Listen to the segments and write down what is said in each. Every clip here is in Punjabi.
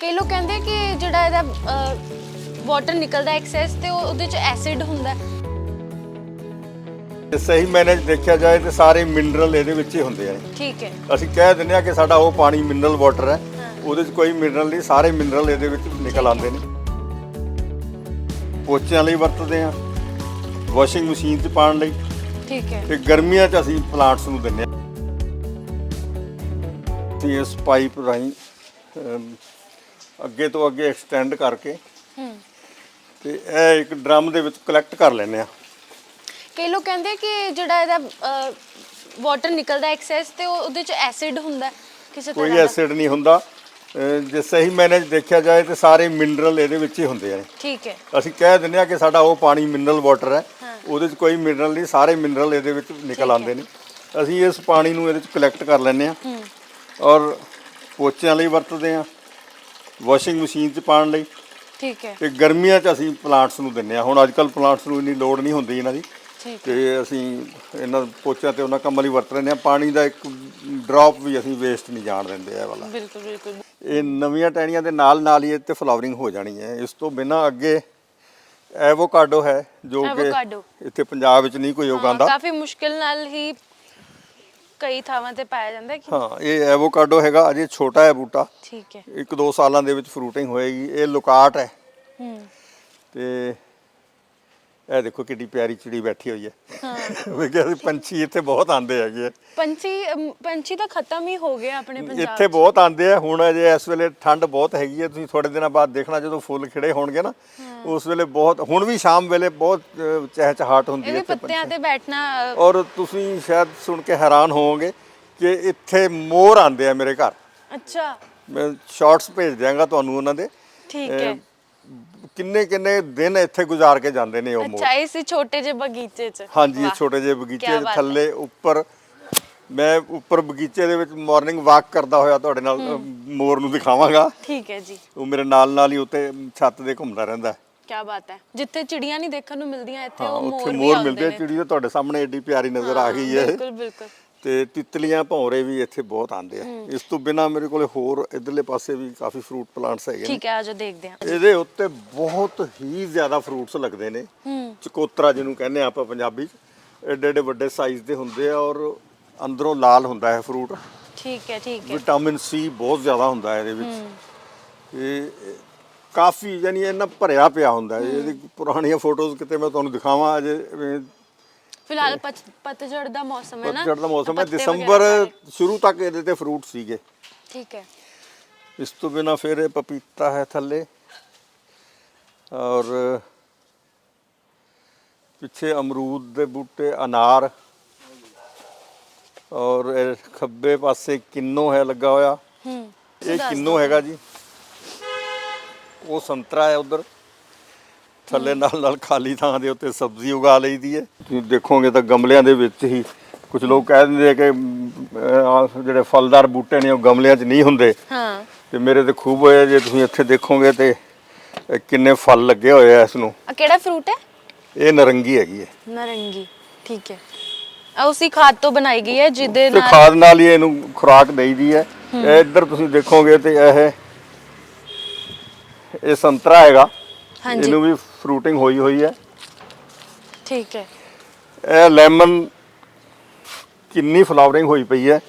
ਕਈ ਲੋਕ ਕਹਿੰਦੇ ਕਿ ਜਿਹੜਾ ਇਹਦਾ ਵਾਟਰ ਨਿਕਲਦਾ ਐਕਸੈਸ ਤੇ ਉਹ- ਉਹਦੇ ਚ ਐਸਿਡ ਹੁੰਦਾ। ਹੈ। ਜੇ ਸਹੀ ਮੈਨੇ ਦੇਖਿਆ ਜਾਏ ਤੇ ਸਾਰੇ ਮਿਨਰਲ ਇਹਦੇ ਵਿੱਚ ਹੀ ਹੁੰਦੇ ਆ। ਠੀਕ ਹੈ। ਅਸੀਂ ਕਹਿ ਦਿੰਦੇ ਆ ਕਿ ਸਾਡਾ ਉਹ ਪਾਣੀ ਮਿਨਰਲ ਵਾਟਰ ਹੈ। ਉਹਦੇ 'ਚ ਕੋਈ ਮਿਨਰਲ ਨਹੀਂ ਸਾਰੇ ਮਿਨਰਲ ਇਹਦੇ ਵਿੱਚ ਨਿਕਲ ਆਉਂਦੇ ਨੇ। ਪੋਚਿਆਂ ਲਈ ਵਰਤਦੇ ਆ ਵਾਸ਼ਿੰਗ ਮਸ਼ੀਨ 'ਚ ਪਾਉਣ ਲਈ। ਠੀਕ ਹੈ। ਤੇ ਗਰਮੀਆਂ 'ਚ ਅਸੀਂ ਪਲਾਂਟਸ ਨੂੰ ਦਿੰਦੇ ਆ। ਤੇ ਇਸ ਪਾਈਪ ਰਾਹੀਂ ਅਮ, ਅੱਗੇ ਤੋਂ ਅੱਗੇ ਐਕਸਟੈਂਡ ਕਰਕੇ ਹੂੰ। ਤੇ ਇਹ ਇੱਕ ਡਰਮ ਦੇ ਵਿੱਚ ਕਲੈਕਟ ਕਰ ਲੈਂਦੇ ਆ ਕਈ ਲੋਕ ਕਹਿੰਦੇ ਕਿ ਜਿਹੜਾ ਇਹਦਾ ਵਾਟਰ ਨਿਕਲਦਾ ਐਕਸੈਸ ਤੇ ਉਹ- ਉਹਦੇ ਚ ਐਸਿਡ ਹੁੰਦਾ ਕਿਸੇ ਕੋਈ ਤਰ੍ਹਾਂ ਦਾ। ਐਸਿਡ ਨਹੀਂ ਹੁੰਦਾ। ਅਹ ਜੇ ਸਹੀ ਮੈਨੇ ਦੇਖਿਆ ਜਾਏ ਤੇ ਸਾਰੇ ਮਿਨਰਲ ਇਹਦੇ ਵਿੱਚ ਹੀ ਹੁੰਦੇ ਆ। ਠੀਕ ਹੈ। ਅਸੀਂ ਕਹਿ ਦਿੰਦੇ ਆ ਕਿ ਸਾਡਾ ਉਹ ਪਾਣੀ ਮਿਨਰਲ ਵਾਟਰ ਹੈ। ਉਹਦੇ 'ਚ ਕੋਈ ਮਿਨਰਲ ਨਹੀਂ ਸਾਰੇ ਮਿਨਰਲ ਇਹਦੇ ਵਿੱਚ ਨਿਕਲ ਆਉਂਦੇ ਨੇ। ਅਸੀਂ ਇਸ ਪਾਣੀ ਨੂੰ ਇਹਦੇ 'ਚ ਕਲੈਕਟ ਕਰ ਲੈਂਦੇ ਆ ਔਰ ਪੋਚਿਆਂ ਲਈ ਵਰਤਦੇ ਆ ਵਾਸ਼ਿੰਗ ਮਸ਼ੀਨ 'ਚ ਪਾਉਣ ਲਈ। ਠੀਕ ਹੈ। ਤੇ ਗਰਮੀਆਂ 'ਚ ਅਸੀਂ ਪਲਾਂਟਸ ਨੂੰ ਦਿੰਦੇ ਆ ਹੁਣ ਅੱਜ ਕੱਲ ਪਲਾਂਟਸ ਨੂੰ ਇੰਨੀ ਲੋੜ ਨਹੀਂ ਹੁੰਦੀ ਇਹਨਾਂ ਦੀ। ਠੀਕ ਤੇ ਅਸੀਂ ਇਹਨਾਂ ਪੋਚਿਆਂ ਤੇ ਉਹਨਾਂ ਕੰਮਾਂ ਲਈ ਵਰਤ ਲੈਂਦੇ ਆ ਪਾਣੀ ਦਾ ਇੱਕ ਡ੍ਰੌਪ ਵੀ ਅਸੀਂ ਵੇਸਟ ਨਹੀਂ ਜਾਣ ਦਿੰਦੇ ਇਹ ਵਾਲਾ। ਬਿਲਕੁਲ ਬਿਲਕੁਲ। ਇਹ ਨਵੀਆਂ ਟਹਿਣੀਆਂ ਦੇ ਨਾਲ ਨਾਲ ਹੀ ਇਹ ਤੇ ਫਲਾਵਰਿੰਗ ਹੋ ਜਾਣੀ ਹੈ ਇਸ ਤੋਂ ਬਿਨਾ ਅੱਗੇ ਐਵੋਕਾਡੋ ਹੈ ਜੋ ਕਿ। ਇੱਥੇ ਪੰਜਾਬ ਵਿੱਚ ਨਹੀਂ ਕੋਈ ਉਗਾਉਂਦਾ। ਕਾਫੀ ਮੁਸ਼ਕਿਲ ਨਾਲ ਹੀ ਕਈ ਥਾਵਾਂ ਤੇ ਪਾਇਆ ਜਾਂਦਾ ਹੈ ਕਿ ਹਾਂ ਇਹ ਐਵੋਕਾਡੋ ਹੈਗਾ ਅਜੇ ਛੋਟਾ ਹੈ ਬੂਟਾ। ਠੀਕ ਹੈ। ਇੱਕ ਦੋ ਸਾਲਾਂ ਦੇ ਵਿੱਚ ਫਰੂਟਿੰਗ ਹੋਏਗੀ ਇਹ ਲੁਕਾਟ ਹੈ। ਹੂੰ। ਤੇ ਇਹ ਦੇਖੋ ਕਿੱਡੀ ਪਿਆਰੀ ਚਿੜੀ ਬੈਠੀ ਹੋਈ ਹੈ। ਮੈਂ ਕਿਹਾ ਸੀ ਪੰਛੀ ਇੱਥੇ ਬਹੁਤ ਆਉਂਦੇ ਹੈਗੇ ਆ। ਪੰਛੀ ਅਮ, ਪੰਛੀ ਤਾਂ ਖਤਮ ਹੀ ਹੋ ਗਏ ਆਪਣੇ ਪੰਜਾਬ ਇੱਥੇ ਬਹੁਤ ਆਉਂਦੇ ਆ। ਹੁਣ ਅਜੇ ਇਸ ਵੇਲੇ ਠੰਡ ਬਹੁਤ ਹੈਗੀ ਹੈ ਤੁਸੀਂ ਥੋੜੇ ਦਿਨਾਂ ਬਾਅਦ ਦੇਖਣਾ ਜਦੋਂ ਫੁੱਲ ਖਿੜੇ ਹੋਣਗੇ ਨਾ ਉਸ ਵੇਲੇ ਬਹੁਤ ਹੁਣ ਵੀ ਸ਼ਾਮ ਵੇਲੇ ਬਹੁਤ ਅਹ, ਚਹਿਚਹਾਟ ਹੁੰਦੀ ਹੈ ਇੱਥੇ ਪੱਤਿਆਂ ਤੇ ਬੈਠਣਾ ਅ, ਔਰ ਤੁਸੀਂ ਸ਼ਾਇਦ ਸੁਣ ਕੇ ਹੈਰਾਨ ਹੋਵੋਗੇ ਕਿ ਇੱਥੇ ਮੋਰ ਆਉਂਦੇ ਆ ਮੇਰੇ ਘਰ। ਅੱਛਾ। ਮੈਂ ਸ਼ਾਰਟਸ ਭੇਜ ਦਿਆਂਗਾ ਤੁਹਾਨੂੰ ਉਹਨਾਂ ਦੇ। ਠੀਕ ਹੈ। ਕਿੰਨੇ ਕਿੰਨੇ ਦਿਨ ਇੱਥੇ ਗੁਜ਼ਾਰ ਕੇ ਜਾਂਦੇ ਨੇ ਉਹ ਮੋਰ ਅੱਛਾ ਇਸ ਛੋਟੇ ਜਿਹੇ ਬਗੀਚੇ 'ਚ। ਹਾਂਜੀ ਇਹ ਵਾਹ। ਛੋਟੇ ਜਿਹੇ ਬਗੀਚੇ ਕਿਆ ਦੇ ਹੈ। ਥੱਲੇ ਉੱਪਰ ਮੈਂ ਉੱਪਰ ਬਗੀਚੇ ਦੇ ਵਿੱਚ ਮਾਰਨਿੰਗ ਵਾਕ ਕਰਦਾ ਹੋਇਆ ਤੁਹਾਡੇ ਨਾਲ ਅ, ਮੋਰ ਨੂੰ ਦਿਖਾਵਾਂਗਾ। ਠੀਕ ਹੈ ਜੀ। ਉਹ ਮੇਰੇ ਨਾਲ ਨਾਲ ਹੀ ਉੱਤੇ ਛੱਤ ਦੇ ਘੁੰਮਦਾ ਰਹਿੰਦਾ। ਹੈ। ਕੀ ਬਾਤ ਹੈ। ਜਿੱਥੇ ਚਿੜੀਆਂ ਨਹੀਂ ਦੇਖਣ ਨੂੰ ਮਿਲਦੀਆਂ ਇੱਥੇ ਹਾਂ ਉਹ ਉੱਥੇ ਮੋਰ ਵੀ ਮੋਰ ਆਉਂਦੇ ਮਿਲਦੇ ਆ ਨੇ। ਚਿੜੀ ਤਾਂ ਤੁਹਾਡੇ ਸਾਹਮਣੇ ਏਡੀ ਪਿਆਰੀ ਨਜ਼ਰ ਆ ਗਈ ਹੈ। ਬਿਲਕੁਲ ਬਿਲਕੁਲ। ਤੇ ਤਿਤਲੀਆਂ ਭੌਰੇ ਵੀ ਇੱਥੇ ਬਹੁਤ ਆਉਂਦੇ ਆ। ਇਸ ਤੋਂ ਬਿਨਾ ਮੇਰੇ ਕੋਲੇ ਹੋਰ ਇਧਰਲੇ ਪਾਸੇ ਵੀ ਕਾਫੀ ਫਰੂਟ ਪਲਾਂਟਸ ਹੈਗੇ ਨੇ। ਠੀਕ ਹੈ ਆਜੋ ਦੇਖਦੇ ਹਾਂ। ਇਹਦੇ ਉੱਤੇ ਬਹੁਤ ਹੀ ਜ਼ਿਆਦਾ ਫਰੂਟਸ ਲੱਗਦੇ ਨੇ। ਚਕੋਤਰਾ ਜਿਹਨੂੰ ਕਹਿੰਦੇ ਆ ਆਪਾਂ ਪੰਜਾਬੀ ਚ। ਏਡੇ ਏਡੇ ਵੱਡੇ ਸਾਈਜ਼ ਦੇ ਹੁੰਦੇ ਆ ਔਰ ਅੰਦਰੋਂ ਲਾਲ ਹੁੰਦਾ ਹੈ ਫਰੂਟ ਠੀਕ ਹੈ ਠੀਕ ਹੈ। ਵਿਟਾਮਿਨ ਸੀ ਬਹੁਤ ਜ਼ਿਆਦਾ ਹੁੰਦਾ ਹੈ ਇਹਦੇ ਵਿੱਚ। ਇਹ ਕਾਫੀ ਯਾਨੀ ਇਹਨਾਂ ਭਰਿਆ ਪਿਆ ਹੁੰਦਾ। ਇਹਦੀ ਪੁਰਾਣੀਆਂ ਫੋਟੋਜ਼ ਕਿਤੇ ਮੈਂ ਤੁਹਾਨੂੰ ਦਿਖਾਵਾਂ ਅਜੇ ਫਿਲਹਾਲ ਪਤ- ਪਤਝੜ ਦਾ ਮੌਸਮ ਹੈ ਨਾ ਪਤਝੜ ਦਾ ਮੌਸਮ ਹੈ। ਪੱਤੇ ਦਸੰਬਰ ਸਾਰੇ। ਸ਼ੁਰੂ ਤੱਕ ਇਹਦੇ ਤੇ ਫਰੂਟ ਸੀਗੇ। ਠੀਕ ਹੈ। ਇਸ ਤੋਂ ਬਿਨਾ ਫਿਰ ਇਹ ਪਪੀਤਾ ਹੈ ਥੱਲੇ। ਔਰ ਪਿੱਛੇ ਅਮਰੂਦ ਦੇ ਬੂਟੇ ਅਨਾਰ। ਔਰ ਇਹ ਖੱਬੇ ਪਾਸੇ ਕਿੰਨੋ ਹੈ ਲੱਗਾ ਹੋਇਆ। ਹੂੰ। ਇਹ ਕਿੰਨੋ ਹੈਗਾ ਜੀ। ਉਹ ਸੰਤਰਾ ਹੈ ਉਧਰ। ਥੱਲੇ ਨਾਲ ਨਾਲ ਖਾਲੀ ਥਾਂ ਦੇ ਉੱਤੇ ਸਬਜ਼ੀ ਉਗਾ ਲਈਦੀ ਹੈ ਤੁਸੀਂ ਦੇਖੋਗੇ ਤਾਂ ਗਮਲਿਆਂ ਦੇ ਵਿੱਚ ਹੀ ਕੁਝ ਲੋਕ ਕਹਿ ਦਿੰਦੇ ਆ ਕਿ ਜਿਹੜੇ ਫਲਦਾਰ ਬੂਟੇ ਨੇ ਉਹ ਗਮਲਿਆਂ 'ਚ ਨਹੀਂ ਹੁੰਦੇ। ਹਾਂ। ਤੇ ਮੇਰੇ ਤੇ ਖੂਬ ਹੋਇਆ ਜੇ ਤੁਸੀਂ ਇੱਥੇ ਦੇਖੋਗੇ ਤੇ ਇਹ ਕਿੰਨੇ ਫਲ ਲੱਗੇ ਹੋਏ ਆ ਇਸ ਨੂੰ। ਆ ਕਿਹੜਾ ਫਰੂਟ ਹੈ? ਇਹ ਨਰੰਗੀ ਹੈਗੀ ਹੈ ਨਾਰੰਗੀ ਠੀਕ ਹੈ। ਆ ਉਸੀ ਖਾਦ ਤੋਂ ਬਣਾਈ ਗਈ ਹੈ ਜਿਹਦੇ ਤੇ ਨਾਲ ਖਾਦ ਨਾਲ ਹੀ ਇਹਨੂੰ ਖੁਰਾਕ ਦੇਈਦੀ ਹੈ। ਇਹ ਇੱਧਰ ਤੁਸੀਂ ਦੇਖੋਗੇ ਤੇ ਇਹ ਇਹ ਸੰਤਰਾ ਹੈਗਾ। ਹਾਂਜੀ। ਇਹਨੂੰ ਵੀ ਫਰੂਟਿੰਗ ਹੋਈ ਹੋਈ ਹੈ। ਠੀਕ ਹੈ। ਇਹ ਲੈਮਨ ਕਿੰਨੀ ਫਲਾਵਰਿੰਗ ਹੋਈ ਪਈ ਹੈ।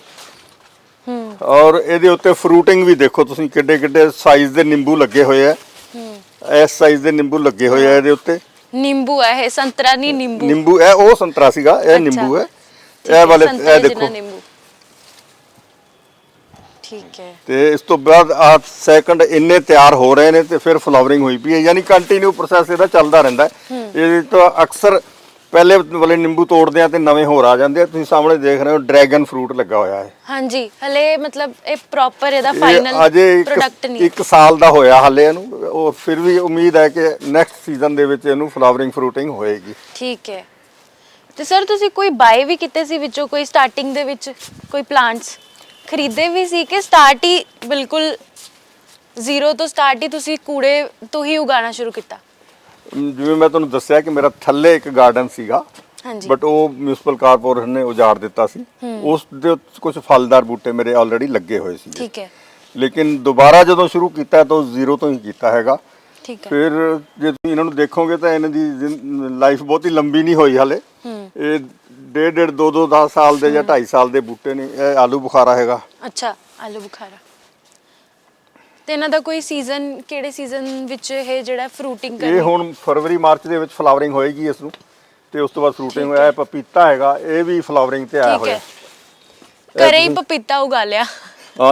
ਹੂੰ। ਔਰ ਇਹਦੇ ਉੱਤੇ ਫਰੂਟਿੰਗ ਵੀ ਦੇਖੋ ਤੁਸੀਂ ਕਿੱਡੇ ਕਿੱਡੇ ਸਾਈਜ਼ ਦੇ ਨਿੰਬੂ ਲੱਗੇ ਹੋਏ ਆ ਹੂੰ। ਇਸ ਸਾਈਜ਼ ਦੇ ਨਿੰਬੂ ਲੱਗੇ ਹੋਏ ਆ ਇਹਦੇ ਉੱਤੇ। ਨਿੰਬੂ ਹੈ ਇਹ ਸੰਤਰਾ ਨਹੀਂ ਨਿੰਬੂ। ਨਿੰਬੂ ਇਹ ਉਹ ਸੰਤਰਾ ਸੀਗਾ ਇਹ। ਨਿੰਬੂ ਹੈ। ਇਹ ਵਾਲੇ ਇਹ ਦੇਖੋ। ਠੀਕ ਹੈ। ਤੇ ਇਸ ਤੋਂ ਬਾਅਦ ਆ ਸੈਕੰਡ ਇੰਨੇ ਤਿਆਰ ਹੋ ਰਹੇ ਨੇ ਤੇ ਫਿਰ ਫਲਾਵਰਿੰਗ ਹੋਈ ਪਈ ਹੈ। ਯਾਨੀ ਕੰਟੀਨਿਊ ਪ੍ਰੋਸੈਸ ਇਹਦਾ ਚੱਲਦਾ ਰਹਿੰਦਾ ਹੈ। ਇਹ ਤਾਂ ਅਕਸਰ ਪਹਿਲੇ ਵਾਲੇ ਨਿੰਬੂ ਤੋੜਦੇ ਆ ਤੇ ਨਵੇਂ ਹੋਰ ਆ ਜਾਂਦੇ ਆ। ਤੁਸੀਂ ਸਾਹਮਣੇ ਦੇਖ ਰਹੇ ਹੋ ਡਰੈਗਨ ਫਰੂਟ ਲੱਗਾ ਹੋਇਆ ਹੈ। ਹਾਂਜੀ ਹਲੇ ਮਤਲਬ ਇਹ ਪ੍ਰੋਪਰ ਇਹਦਾ ਇਹ ਫਾਈਨਲ ਪ੍ਰੋਡਕਟ ਨਹੀਂ। ਇੱਕ ਸਾਲ ਦਾ ਹੋਇਆ ਹਾਲੇ ਇਹਨੂੰ। ਉਹ ਫਿਰ ਵੀ ਉਮੀਦ ਹੈ ਕਿ ਨੈਕਸਟ ਸੀਜ਼ਨ ਦੇ ਵਿੱਚ ਇਹਨੂੰ ਫਲਾਵਰਿੰਗ ਫਰੂਟਿੰਗ ਹੋਏਗੀ। ਠੀਕ ਹੈ। ਤੇ ਸਰ ਤੁਸੀਂ ਕੋਈ ਬਾਏ ਵੀ ਕੀਤੇ ਸੀ ਵਿੱਚੋਂ? ਕੋਈ ਸਟਾਰਟਿੰਗ ਦੇ ਵਿੱਚ? ਕੋਈ ਪਲਾਂਟਸ ਖਰੀਦੇ ਵੀ ਸੀ ਕਿ ਸਟਾਰਟ ਹੀ ਬਿਲਕੁਲ ਜ਼ੀਰੋ ਤੋਂ ਸਟਾਰਟ ਹੀ ਤੁਸੀਂ ਕੂੜੇ ਤੋਂ ਹੀ ਉਗਾਉਣਾ ਸ਼ੁਰੂ ਕੀਤਾ? ਜਿਵੇਂ ਮੈਂ ਤੁਹਾਨੂੰ ਦੱਸਿਆ ਕਿ ਮੇਰਾ ਥੱਲੇ ਇੱਕ ਗਾਰਡਨ ਸੀਗਾ ਹਾਂਜੀ। ਬਟ ਉਹ ਮਿਊਨਿਸਪਲ ਕਾਰਪੋਰੇਸ਼ਨ ਨੇ ਉਜਾੜ ਦਿੱਤਾ ਸੀ। ਉਸ ਦੇ ਕੁਝ ਫਲਦਾਰ ਬੂਟੇ ਮੇਰੇ ਆਲਰੇਡੀ ਲੱਗੇ ਹੋਏ ਸੀ ਠੀਕ ਹੈ। ਲੇਕਿਨ ਦੁਬਾਰਾ ਜਦੋਂ ਸ਼ੁਰੂ ਕੀਤਾ ਤਾਂ ਜ਼ੀਰੋ ਤੋਂ ਹੀ ਕੀਤਾ ਹੈਗਾ। ਠੀਕ ਹੈ। ਫਿਰ ਜੇ ਤੁਸੀਂ ਇਹਨਾਂ ਨੂੰ ਦੇਖੋਗੇ ਤਾਂ ਇਹਨਾਂ ਦੀ ਲਾਈਫ ਬਹੁਤੀ ਲੰਬੀ ਨਹੀਂ ਹੋਈ ਹਲੇ। ਇਹ ਡੇਢ ਡੇਢ ਦੋ ਦੋ 10 ਸਾਲ ਦੇ ਜਾਂ 2.5 ਸਾਲ ਦੇ ਬੂਟੇ ਨੇ ਇਹ ਆਲੂ ਬੁਖਾਰਾ ਹੈਗਾ। ਅੱਛਾ ਆਲੂ ਬੁਖਾਰਾ। ਤੇ ਇਹਨਾਂ ਦਾ ਕੋਈ ਸੀਜ਼ਨ ਕਿਹੜੇ ਸੀਜ਼ਨ ਵਿੱਚ ਇਹ ਜਿਹੜਾ ਫਰੂਟਿੰਗ ਇਹ ਕਰਨੀ ਹੁਣ ਫਰਵਰੀ ਮਾਰਚ ਦੇ ਵਿੱਚ ਫਲਾਵਰਿੰਗ ਹੋਏਗੀ ਇਸ ਨੂੰ ਤੇ ਉਸ ਤੋਂ ਬਾਅਦ ਫਰੂਟਿੰਗ ਹੋਇਆ ਇਹ ਪਪੀਤਾ ਹੈਗਾ ਇਹ ਵੀ ਫਲਾਵਰਿੰਗ ਤੇ ਆਇਆ ਠੀਕ ਹੋਇਆ। ਹੈ। ਘਰੇ ਹੀ ਪਪੀਤਾ ਉਗਾ ਲਿਆ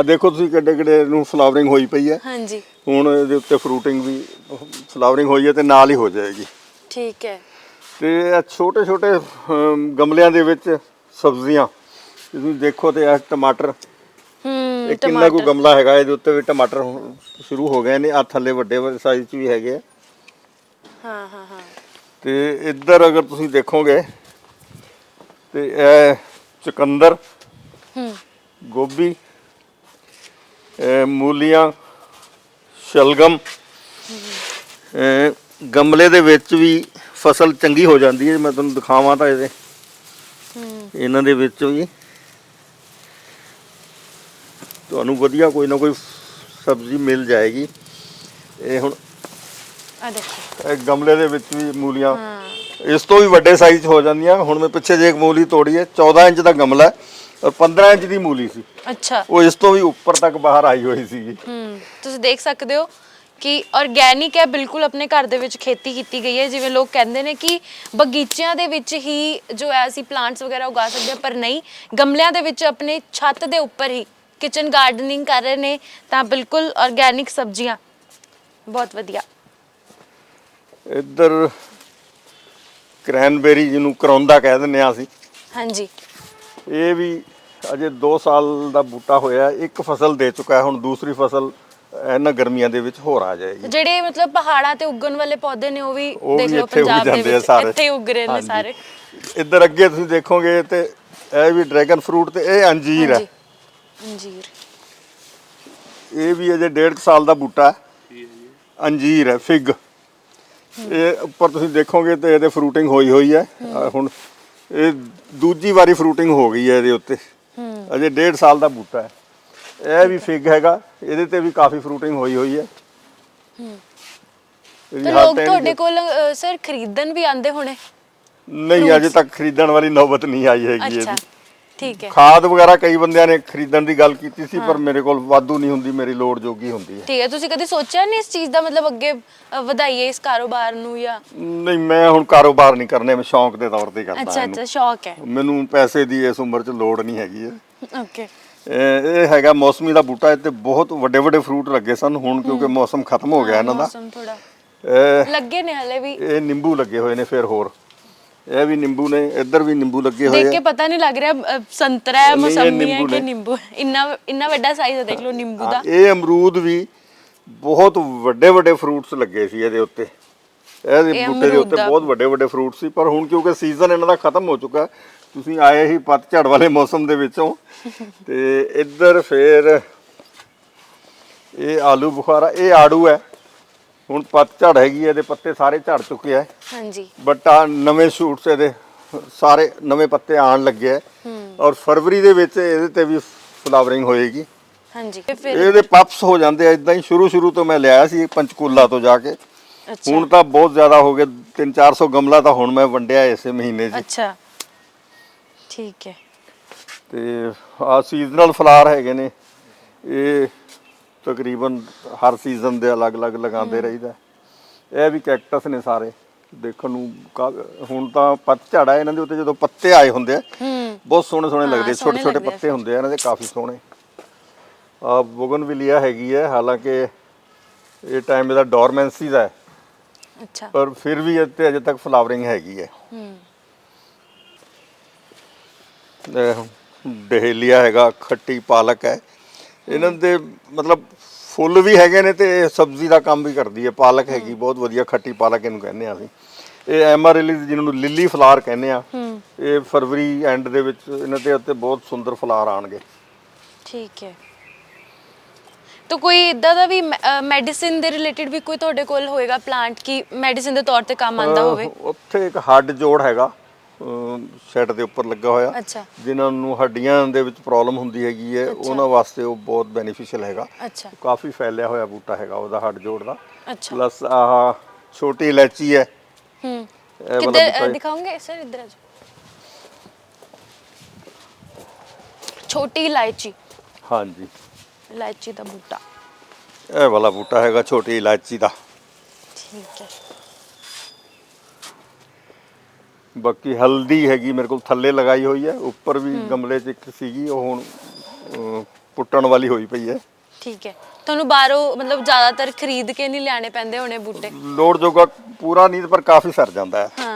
ਦੇਖੋ ਤੁਸੀਂ ਕਿੱਡੇ ਕਿੱਡੇ ਨੂੰ ਫਲਾਵਰਿੰਗ ਹੋਈ ਪਈ ਹੈ। ਹਾਂਜੀ। ਹੁਣ ਇਹਦੇ ਉੱਤੇ ਫਰੂਟਿੰਗ ਵੀ ਫਲਾਵਰਿੰਗ ਹੋਈ ਹੈ ਤੇ ਨਾਲ ਹੀ ਹੋ ਜਾਏਗੀ। ਠੀਕ ਹੈ। ਤੇ ਇਹ ਛੋਟੇ ਛੋਟੇ ਗਮਲਿਆਂ ਦੇ ਵਿੱਚ ਸਬਜ਼ੀਆਂ। ਤੁਸੀਂ ਦੇਖੋ ਤੇ ਇਹ ਟਮਾਟਰ। ਹੂੰ ਇਹ ਕਿੰਨਾ ਕੁ ਗਮਲਾ ਹੈਗਾ ਇਹਦੇ ਉੱਤੇ ਵੀ ਟਮਾਟਰ ਹੁਣ ਸ਼ੁਰੂ ਹੋ ਗਏ ਨੇ ਆ ਥੱਲੇ ਵੱਡੇ ਸਾਈਜ਼ 'ਚ ਵੀ ਹੈਗੇ ਆ। ਹਾਂ ਹਾਂ ਹਾਂ। ਤੇ ਇੱਧਰ ਅਗਰ ਤੁਸੀਂ ਦੇਖੋਗੇ ਤੇ ਇਹ ਚੁਕੰਦਰ ਹੂੰ। ਗੋਭੀ ਇਹ ਮੂਲੀਆਂ ਸ਼ਲਗਮ ਗਮਲੇ ਦੇ ਵਿੱਚ ਵੀ ਫਸਲ ਚੰਗੀ ਹੋ ਜਾਂਦੀ ਹੈ ਮੈਂ ਤੁਹਾਨੂੰ ਦਿਖਾਵਾਂ ਤਾਂ ਇਹਦੇ। ਹੂੰ। ਇਹਨਾਂ ਦੇ ਵਿੱਚ ਵੀ ਤੁਹਾਨੂੰ ਵਧੀਆ ਕੋਈ ਨਾ ਕੋਈ ਸਬਜ਼ੀ ਮਿਲ ਜਾਏਗੀ। ਇਹ ਹੁਣ ਆ ਦੇਖੋ। ਇਹ ਗਮਲੇ ਦੇ ਵਿੱਚ ਵੀ ਮੂਲੀਆਂ। ਇਸ ਤੋਂ ਵੀ ਵੱਡੇ ਸਾਈਜ਼ ਹੋ ਜਾਂਦੀਆਂ। ਹੁਣ ਮੈਂ ਪਿੱਛੇ ਜੇ ਇੱਕ ਮੂਲੀ ਤੋੜੀ ਹੈ 14 ਇੰਚ ਦਾ ਗਮਲਾ ਹੈ ਔਰ 15 ਇੰਚ ਦੀ ਮੂਲੀ ਸੀ। ਅੱਛਾ। ਉਹ ਇਸ ਤੋਂ ਵੀ ਉੱਪਰ ਤੱਕ ਬਾਹਰ ਆਈ ਹੋਈ ਸੀਗੀ। ਹੂੰ। ਤੁਸੀਂ ਦੇਖ ਸਕਦੇ ਹੋ ਕਿ ਆਰਗੈਨਿਕ ਹੈ ਬਿਲਕੁਲ ਆਪਣੇ ਘਰ ਦੇ ਵਿੱਚ ਖੇਤੀ ਕੀਤੀ ਗਈ ਹੈ। ਜਿਵੇਂ ਲੋਕ ਕਹਿੰਦੇ ਨੇ ਕਿ ਬਗੀਚਿਆਂ ਦੇ ਵਿੱਚ ਹੀ ਜੋ ਹੈ ਅਸੀਂ ਪਲਾਂਟਸ ਵਗੈਰਾ ਉਗਾ ਸਕਦੇ ਹਾਂ ਪਰ ਨਹੀਂ। ਗਮਲਿਆਂ ਦੇ ਵਿੱਚ ਆਪਣੇ ਛੱਤ ਦੇ ਉੱਪਰ ਹੀ ਕਿਚਨ ਗਾਰਡਨਿੰਗ ਕਰ ਰਹੇ ਨੇ ਤਾਂ ਬਿਲਕੁਲ ਆਰਗੈਨਿਕ ਸਬਜ਼ੀਆਂ। ਬਹੁਤ ਵਧੀਆ। ਇੱਧਰ ਕ੍ਰੈਨਬੇਰੀ ਜਿਹਨੂੰ ਕਰੌਂਦਾ ਕਹਿ ਦਿੰਦੇ ਆ ਅਸੀਂ। ਹਾਂਜੀ। ਇਹ ਵੀ ਅਜੇ 2 ਸਾਲ ਦਾ ਬੂਟਾ ਹੋਇਆ ਇੱਕ ਫਸਲ ਦੇ ਚੁੱਕਾ ਹੈ ਹੁਣ ਦੂਸਰੀ ਫਸਲ ਇਹਨਾਂ ਗਰਮੀਆਂ ਦੇ ਵਿੱਚ ਹੋਰ ਆ ਜਾਏਗੀ। ਜਿਹੜੇ ਮਤਲਬ ਪਹਾੜਾਂ ਤੇ ਉੱਗਣ ਵਾਲੇ ਪੌਦੇ ਨੇ ਉਹ ਵੀ ਉਹ ਦੇਖ ਵੀ ਲਓ ਇੱਥੇ ਉੱਗ ਪੰਜਾਬ ਦੇ ਜਾਂਦੇ ਆ ਵਿੱਚ ਸਾਰੇ। ਇੱਥੇ ਉੱਗ ਰਹੇ ਨੇ ਹਾਂਜੀ। ਸਾਰੇ। ਇੱਧਰ ਅੱਗੇ ਤੁਸੀਂ ਦੇਖੋਗੇ ਤੇ ਇਹ ਵੀ ਡਰੈਗਨ ਫਰੂਟ ਤੇ ਇਹ ਅੰਜੀਰ ਹੈ। ਹਾਂਜੀ ਅੰਜੀਰ। ਇਹ ਵੀ ਅਜੇ ਡੇਢ ਕੁ ਸਾਲ ਦਾ ਬੂਟਾ ਹੈ। ਅੰਜੀਰ ਹੈ ਫਿਗ। ਇਹ ਉੱਪਰ ਤੁਸੀਂ ਦੇਖੋਗੇ ਤੇ ਇਹਦੇ ਫਰੂਟਿੰਗ ਹੋਈ ਹੋਈ ਹੈ। ਆਹ ਹੁਣ ਇਹ ਦੂਜੀ ਵਾਰੀ ਫਰੂਟਿੰਗ ਹੋ ਗਈ ਹੈ ਇਹਦੇ ਉੱਤੇ। ਅਜੇ ਡੇਢ ਸਾਲ ਦਾ ਬੂਟਾ ਹੈ। ਇਹ ਵੀ ਫਿਗ ਹੈਗਾ ਇਹਦੇ ਤੇ ਵੀ ਕਾਫੀ ਫਰੂਟਿੰਗ ਹੋਈ ਹੋਈ ਹੈ। ਤੇ ਹਾਲਤ ਲੋਕ ਤੁਹਾਡੇ ਕੋਲ ਸਰ ਖਰੀਦਣ ਵੀ ਆਉਂਦੇ ਹੋਣੇ? ਨਹੀਂ ਅਜੇ ਤੱਕ ਖਰੀਦਣ ਵਾਲੀ ਨੌਬਤ ਨਹੀਂ ਆਈ ਹੈਗੀ ਅੱਛਾ ਇਹਦੀ ਠੀਕ ਹੈ। ਖਾਦ ਵਗੈਰਾ ਕਈ ਬੰਦਿਆਂ ਨੇ ਖਰੀਦਣ ਦੀ ਗੱਲ ਕੀਤੀ ਸੀ ਪਰ ਮੇਰੇ ਕੋਲ ਵਾਧੂ ਨਹੀਂ ਹੁੰਦੀ ਮੇਰੀ ਲੋੜ ਜੋਗੀ ਹੁੰਦੀ ਹੈ। ਠੀਕ ਹੈ ਤੁਸੀਂ ਕਦੇ ਸੋਚਿਆ ਨਹੀਂ ਇਸ ਚੀਜ਼ ਦਾ ਮਤਲਬ ਅੱਗੇ ਵਧਾਈਏ ਇਸ ਕਾਰੋਬਾਰ ਨੂੰ ਜਾਂ? ਨਹੀਂ ਮੈਂ ਹੁਣ ਕਾਰੋਬਾਰ ਨਹੀਂ ਕਰਨੇ ਮੈਂ ਸ਼ੌਂਕ ਦੇ ਤੌਰ ਤੇ ਕਰਦਾ ਅੱਛਾ ਇਹਨੂੰ। ਅੱਛਾ ਸ਼ੌਕ ਹੈ। ਮੈਨੂੰ ਪੈਸੇ ਦੀ ਇਸ ਉਮਰ 'ਚ ਲੋੜ ਨਹੀਂ ਹੈਗੀ ਹੈ। ਓਕੇ। ਇਹ ਇਹ ਹੈਗਾ ਮੌਸਮੀ ਦਾ ਬੂਟਾ ਇੱਥੇ ਬਹੁਤ ਵੱਡੇ ਵੱਡੇ ਫਰੂਟ ਲੱਗੇ ਸਨ ਹੁਣ ਕਿਉਂਕਿ ਮੌਸਮ ਖਤਮ ਹੋ ਗਿਆ ਇਹਨਾਂ ਦਾ। ਮੌਸਮ ਥੋੜਾ ਇਹ ਲੱਗੇ ਨੇ ਹਲੇ ਵੀ। ਇਹ ਨਿੰਬੂ ਲੱਗੇ ਹੋਏ ਨੇ ਫਿਰ ਹੋਰ। ਇਹ ਵੀ ਨਿੰਬੂ ਨੇ ਇੱਧਰ ਵੀ ਨਿੰਬੂ ਲੱਗੇ ਹੋਏ ਦੇਖ ਕੇ ਆ। ਪਤਾ ਨਹੀਂ ਲੱਗ ਰਿਹਾ ਸੰਤਰਾ ਹੈ ਮੌਸਮੀ ਹੈ ਕਿ। ਨਿੰਬੂ। ਇੰਨਾ ਇੰਨਾ ਵੱਡਾ ਸਾਈਜ਼ ਹੈ ਦੇਖ ਲਓ ਨਿੰਬੂ ਦਾ। ਇਹ ਅਮਰੂਦ ਵੀ ਬਹੁਤ ਵੱਡੇ ਵੱਡੇ ਫਰੂਟਸ ਲੱਗੇ ਸੀ ਇਹਦੇ ਉੱਤੇ। ਇਹ ਬੂਟੇ ਦੇ ਉੱਤੇ ਬਹੁਤ ਵੱਡੇ ਵੱਡੇ ਫਰੂਟ ਸੀ ਪਰ ਹੁਣ ਕਿਉਂਕਿ ਸੀਜ਼ਨ ਇਹਨਾਂ ਦਾ ਖਤਮ ਹੋ ਚੁੱਕਾ ਤੁਸੀਂ ਆਏ ਹੀ ਪਤਝੜ ਵਾਲੇ ਮੌਸਮ ਦੇ ਵਿੱਚੋਂ। ਤੇ ਇੱਧਰ ਫਿਰ ਇਹ ਆਲੂ ਬੁਖਾਰਾ ਇਹ ਆੜੂ ਹੈ। ਹੁਣ ਪਤਝੜ ਹੈਗੀ ਹੈ, ਇਹਦੇ ਪੱਤੇ ਸਾਰੇ ਝੜ ਚੁੱਕੇ ਆ ਹਾਂਜੀ। ਬਟ ਆ ਨਵੇਂ ਸ਼ੂਟਸ ਇਹਦੇ ਸਾਰੇ ਨਵੇਂ ਪੱਤੇ ਆਣ ਲੱਗੇ ਆ ਔਰ ਫਰਵਰੀ ਦੇ ਵਿੱਚ ਇਹਦੇ ਤੇ ਵੀ ਫਲਾਵਰਿੰਗ ਹੋਏਗੀ। ਹਾਂਜੀ ਇਹਦੇ ਪਪਸ ਹੋ ਜਾਂਦੇ ਆ ਇਦਾਂ ਹੀ ਸ਼ੁਰੂ ਸ਼ੁਰੂ ਤੋਂ ਮੈਂ ਲਿਆਇਆ ਸੀ ਪੰਚਕੂਲਾ ਤੋਂ ਜਾ ਕੇ। ਹੁਣ ਤਾਂ ਬਹੁਤ ਜ਼ਿਆਦਾ ਹੋ ਗਏ 3-400 ਗਮਲਾ ਤਾਂ ਹੁਣ ਮੈਂ ਵੰਡਿਆ ਇਸੇ ਮਹੀਨੇ 'ਚ ਅੱਛਾ। ਠੀਕ ਹੈ। ਤੇ ਆ ਸੀਜ਼ਨਲ ਫਲਾਰ ਹੈਗੇ ਨੇ। ਇਹ ਤਕਰੀਬਨ ਹਰ ਸੀਜ਼ਨ ਦੇ ਅਲੱਗ-ਅਲੱਗ ਲਗਾਉਂਦੇ ਰਹੀਦਾ। ਇਹ ਵੀ ਕੈਕਟਸ ਨੇ ਸਾਰੇ। ਦੇਖਣ ਨੂੰ ਕਾ- ਹੁਣ ਤਾਂ ਪਤਝੜ ਆ ਇਹਨਾਂ ਦੇ ਉੱਤੇ ਜਦੋਂ ਪੱਤੇ ਆਏ ਹੁੰਦੇ ਆ ਹੂੰ। ਬਹੁਤ ਸੋਹਣੇ ਸੋਹਣੇ ਲੱਗਦੇ ਛੋਟੇ ਛੋਟੇ। ਪੱਤੇ ਹੁੰਦੇ ਆ ਇਹਨਾਂ ਦੇ ਕਾਫੀ ਸੋਹਣੇ। ਆ ਬੋਗਨਵਿਲੀਆ ਹੈਗੀ ਹੈ ਹਾਲਾਂਕਿ ਇਹ ਟਾਈਮ ਇਹਦਾ ਡੋਰਮੈਂਸੀ ਦਾ ਹੈ। ਅੱਛਾ। ਪਰ ਫਿਰ ਵੀ ਇੱਥੇ ਅਜੇ ਤੱਕ ਫਲਾਵਰਿੰਗ ਹੈਗੀ ਹੈ। ਹੂੰ। ਡਹੇਲੀਆ ਹੈਗਾ ਖੱਟੀ ਪਾਲਕ ਹੈ। ਇਹਨਾਂ ਦੇ ਮਤਲਬ ਫੁੱਲ ਵੀ ਹੈਗੇ ਨੇ ਤੇ ਇਹ ਸਬਜ਼ੀ ਦਾ ਕੰਮ ਵੀ ਕਰਦੀ ਹੈ। ਪਾਲਕ ਹੈਗੀ ਬਹੁਤ ਵਧੀਆ ਖੱਟੀ ਪਾਲਕ ਇਹਨੂੰ ਕਹਿੰਦੇ ਆ ਅਸੀਂ। ਇਹ ਐਮਰਲਿਸ ਜਿਹਨੂੰ ਨੂੰ ਲਿਲੀ ਫਲਾਰ ਕਹਿੰਦੇ ਆ ਇਹ ਫਰਵਰੀ ਐਂਡ ਦੇ ਵਿੱਚ ਇਹਨਾਂ ਦੇ ਉੱਤੇ ਬਹੁਤ ਸੁੰਦਰ ਫਲਾਰ ਆਣਗੇ ਠੀਕ ਹੈ। ਤਾਂ ਕੋਈ ਇਦਾਂ ਦਾ ਵੀ ਮੈਡੀਸਿਨ ਦੇ ਰਿਲੇਟਡ ਵੀ ਕੋਈ ਤੁਹਾਡੇ ਕੋਲ ਹੋਏਗਾ ਪਲਾਂਟ ਕੀ ਮੈਡੀਸਿਨ ਦੇ ਤੌਰ ਤੇ ਕੰਮ ਆਂਦਾ ਹੋਵੇ? ਉੱਥੇ ਇੱਕ ਹੱਡ ਜੋੜ ਹੈਗਾ ਸ਼ੈੱਡ ਦੇ ਉੱਪਰ ਲੱਗਾ ਹੋਇਆ। ਅੱਛਾ। ਜਿਨ੍ਹਾਂ ਨੂੰ ਹੱਡੀਆਂ ਦੇ ਵਿੱਚ ਪ੍ਰੋਬਲਮ ਹੁੰਦੀ ਹੈਗੀ ਹੈ ਉਹਨਾਂ ਵਾਸਤੇ ਉਹ ਬਹੁਤ ਬੈਨੀਫੀਸ਼ੀਅਲ ਹੈਗਾ। ਅੱਛਾ। ਕਾਫੀ ਫੈਲਿਆ ਹੋਇਆ ਬੂਟਾ ਹੈਗਾ ਉਹਦਾ ਹੱਡ ਜੋੜ ਦਾ। ਅੱਛਾ। ਪਲੱਸ ਆਹ ਛੋਟੀ ਇਲਾਇਚੀ ਹੈ। ਹੂੰ। ਇਹ ਵਾਲਾ ਕਿੱਧਰ ਬੂਟਾ ਅ, ਹੈ। ਦਿਖਾਓਗੇ? ਸਰ ਇੱਧਰ ਆ ਜਾਓ। ਛੋਟੀ ਇਲਾਇਚੀ। ਹਾਂਜੀ। ਇਲਾਇਚੀ ਦਾ ਬੂਟਾ। ਇਹ ਵਾਲਾ ਬੂਟਾ ਹੈਗਾ ਛੋਟੀ ਇਲਾਇਚੀ ਦਾ। ਠੀਕ ਹੈ। ਬਾਕੀ ਹਲਦੀ ਹੈਗੀ ਮੇਰੇ ਕੋਲ ਥੱਲੇ ਲਗਾਈ ਹੋਈ ਹੈ ਉੱਪਰ ਵੀ ਗਮਲੇ 'ਚ ਇੱਕ ਸੀਗੀ ਉਹ ਹੁਣ ਅਹ, ਪੁੱਟਣ ਵਾਲੀ ਹੋਈ ਪਈ ਹੈ। ਠੀਕ ਹੈ। ਤੁਹਾਨੂੰ ਬਾਹਰੋਂ ਮਤਲਬ ਜ਼ਿਆਦਾਤਰ ਖਰੀਦ ਕੇ ਨਹੀਂ ਲਿਆਣੇ ਪੈਂਦੇ ਹੋਣੇ ਬੂਟੇ? ਲੋੜ ਜੋਗਾ ਪੂਰਾ ਨਹੀਂ ਪਰ ਕਾਫੀ ਸਰ ਜਾਂਦਾ ਹੈ। ਹਾਂ।